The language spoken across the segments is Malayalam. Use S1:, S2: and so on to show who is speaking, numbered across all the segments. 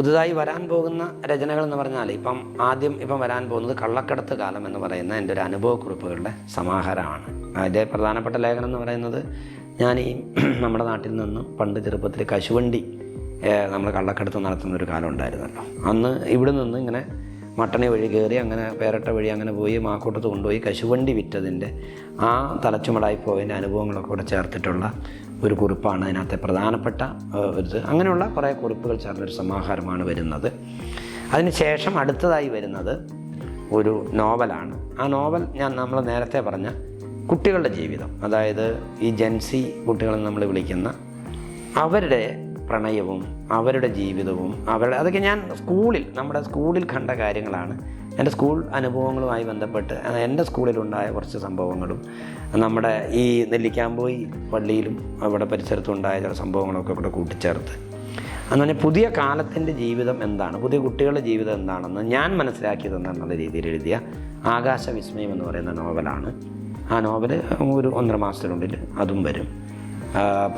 S1: പുതുതായി വരാൻ പോകുന്ന രചനകൾ എന്ന് പറഞ്ഞാൽ ഇപ്പം ആദ്യം ഇപ്പം വരാൻ പോകുന്നത് കള്ളക്കടത്ത് കാലം എന്ന് പറയുന്ന എന്റെ ഒരു അനുഭവക്കുറിപ്പുകളുടെ സമാഹാരമാണ്. അതിന്റെ പ്രധാനപ്പെട്ട ലേഖനം എന്ന് പറയുന്നത് ഞാൻ ഈ നമ്മുടെ നാട്ടിൽ നിന്നും പണ്ട് ചെറുപ്പത്തിൽ കശുവണ്ടി നമ്മൾ കള്ളക്കടത്ത് നടത്തുന്ന ഒരു കാലം ഉണ്ടായിരുന്നല്ലോ. അന്ന് ഇവിടെ നിന്ന് ഇങ്ങനെ മട്ടണി വഴി കയറി അങ്ങനെ പേരട്ട വഴി അങ്ങനെ പോയി മാക്കൂട്ടത്ത് കൊണ്ടുപോയി കശുവണ്ടി വിറ്റതിന്റെ ആ തലച്ചുമടായി പോയതിന്റെ അനുഭവങ്ങളൊക്കെ കൂടെ ചേർത്തിട്ടുള്ള ഒരു കുറിപ്പാണ് അതിനകത്തെ പ്രധാനപ്പെട്ട ഇത്. അങ്ങനെയുള്ള കുറേ കുറിപ്പുകൾ ചേർന്നൊരു സമാഹാരമാണ് വരുന്നത്. അതിനുശേഷം അടുത്തതായി വരുന്നത് ഒരു നോവലാണ്. ആ നോവൽ ഞാൻ നമ്മൾ നേരത്തെ പറഞ്ഞ കുട്ടികളുടെ ജീവിതം. അതായത് ഈ ജൻസി കുട്ടികളെന്ന് നമ്മൾ വിളിക്കുന്ന അവരുടെ പ്രണയവും അവരുടെ ജീവിതവും അവരുടെ അതൊക്കെ ഞാൻ സ്കൂളിൽ നമ്മുടെ സ്കൂളിൽ കണ്ട കാര്യങ്ങളാണ്. എന്റെ സ്കൂൾ അനുഭവങ്ങളുമായി ബന്ധപ്പെട്ട് എന്റെ സ്കൂളിലുണ്ടായ കുറച്ച് സംഭവങ്ങളും നമ്മുടെ ഈ നെല്ലിക്കാമ്പോയി പള്ളിയിലും അവിടെ പരിസരത്തും ഉണ്ടായ ചില സംഭവങ്ങളൊക്കെ ഇവിടെ കൂട്ടിച്ചേർത്ത്. എന്ന് പറഞ്ഞാൽ പുതിയ കാലത്തിന്റെ ജീവിതം എന്താണ്? പുതിയ കുട്ടികളുടെ ജീവിതം എന്താണെന്ന് ഞാൻ മനസ്സിലാക്കിയത് എന്നുള്ള രീതിയിൽ എഴുതിയ ആകാശ വിസ്മയം എന്ന് പറയുന്ന നോവലാണ്. ആ നോവൽ ഒരു ഒന്നര മാസത്തിനുള്ളിൽ അതും വരും.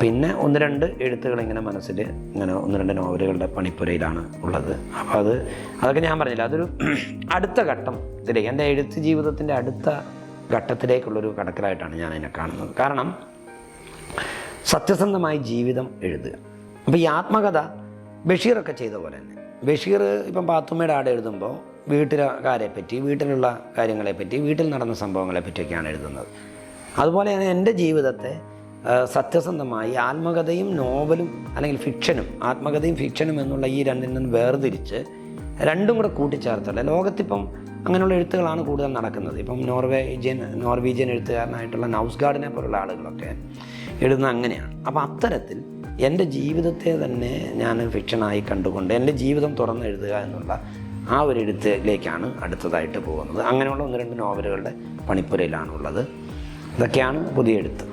S1: പിന്നെ ഒന്ന് രണ്ട് എഴുത്തുകൾ ഇങ്ങനെ മനസ്സിൽ ഇങ്ങനെ ഒന്ന് രണ്ട് നോവലുകളുടെ പണിപ്പുരയിലാണ് ഉള്ളത്. അപ്പോൾ അത് അതൊക്കെ ഞാൻ പറഞ്ഞില്ല. അതൊരു അടുത്ത ഘട്ടം ഘട്ടത്തിലേക്ക് എന്റെ എഴുത്ത് ജീവിതത്തിന്റെ അടുത്ത ഘട്ടത്തിലേക്കുള്ളൊരു കടക്കലായിട്ടാണ് ഞാൻ അതിനെ കാണുന്നത്. കാരണം സത്യസന്ധമായി ജീവിതം എഴുതുക. അപ്പോൾ ഈ ആത്മകഥ ബഷീറൊക്കെ ചെയ്ത പോലെ തന്നെ. ബഷീർ ഇപ്പം പാത്തുമ്മയുടെ ആട് എഴുതുമ്പോൾ വീട്ടിലെ കാര്യത്തെപ്പറ്റി വീട്ടിലുള്ള കാര്യങ്ങളെപ്പറ്റി വീട്ടിൽ നടന്ന സംഭവങ്ങളെ പറ്റിയൊക്കെയാണ് എഴുതുന്നത്. അതുപോലെ തന്നെ എന്റെ ജീവിതത്തെ സത്യസന്ധമായി ആത്മകഥയും നോവലും അല്ലെങ്കിൽ ഫിക്ഷനും ആത്മകഥയും ഫിക്ഷനും എന്നുള്ള ഈ രണ്ടിൽ നിന്ന് വേർതിരിച്ച് രണ്ടും കൂടെ കൂട്ടിച്ചേർത്തുള്ള ലോകത്തിപ്പം അങ്ങനെയുള്ള എഴുത്തുകളാണ് കൂടുതൽ നടക്കുന്നത്. ഇപ്പം നോർവേജിയൻ നോർവീജിയൻ എഴുത്തുകാരനായിട്ടുള്ള നൗസ്ഗാർഡിനെ പോലുള്ള ആളുകളൊക്കെ എഴുതുന്ന അങ്ങനെയാണ്. അപ്പോൾ അത്തരത്തിൽ എന്റെ ജീവിതത്തെ തന്നെ ഞാൻ ഫിക്ഷനായി കണ്ടുകൊണ്ട് എന്റെ ജീവിതം തുറന്ന് എഴുതുക എന്നുള്ള ആ ഒരു എഴുത്തിലേക്കാണ് അടുത്തതായിട്ട് പോകുന്നത്. അങ്ങനെയുള്ള ഒന്ന് രണ്ട് നോവലുകളുടെ പണിപ്പുരയിലാണുള്ളത്. ഇതൊക്കെയാണ് പുതിയ എഴുത്ത്.